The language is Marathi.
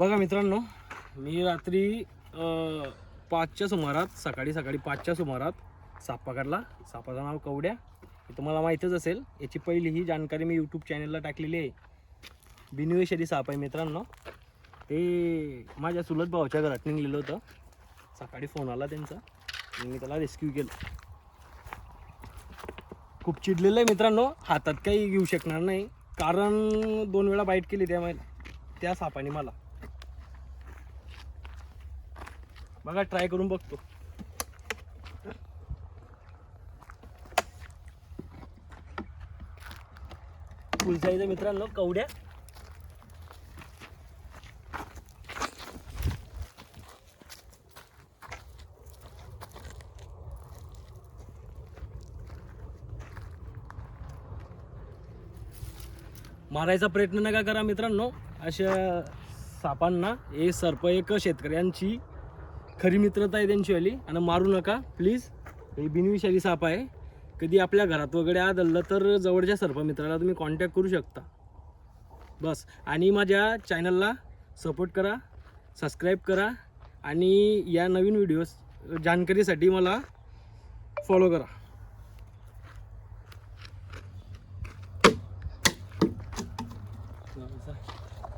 बघा मित्रांनो मी रात्री पाचच्या सुमारात सकाळी सकाळी पाचच्या सुमारात साप पकडला सापाचं नाव कवड्या. हे तुम्हाला माहीतच असेल याची पहिली ही जाणकारी मी यूट्यूब चॅनलला टाकलेली आहे. बिनवेशरी साप आहे मित्रांनो. ते माझ्या चुलत भावाच्या घरात निघलेलं होतं. सकाळी फोन आला त्यांचा. आणि मी त्याला रेस्क्यू केलं. खूप चिडलेलं आहे मित्रांनो. हातात काही घेऊ शकणार नाही. कारण दोन वेळा बाईट केली त्या त्या सापाने मला. बघा ट्राय करून बघतो. फुल मित्रांनो कवड्या. मारायचा प्रयत्न नका करा मित्रांनो. अशा सापांना हे सर्प एक शेतकऱ्यांची खरी मित्रता आहे त्यांचीवाली आणि मारू नका प्लीज हे बिनविषारी साप आहे. कधी आपल्या घरात वगैरे आज आलं तर जवळच्या सर्पमित्राला तुम्ही कॉन्टॅक्ट करू शकता. बस. आणि माझ्या चॅनलला सपोर्ट करा सबस्क्राईब करा आणि या नवीन व्हिडिओज जानकारीसाठी मला फॉलो करा.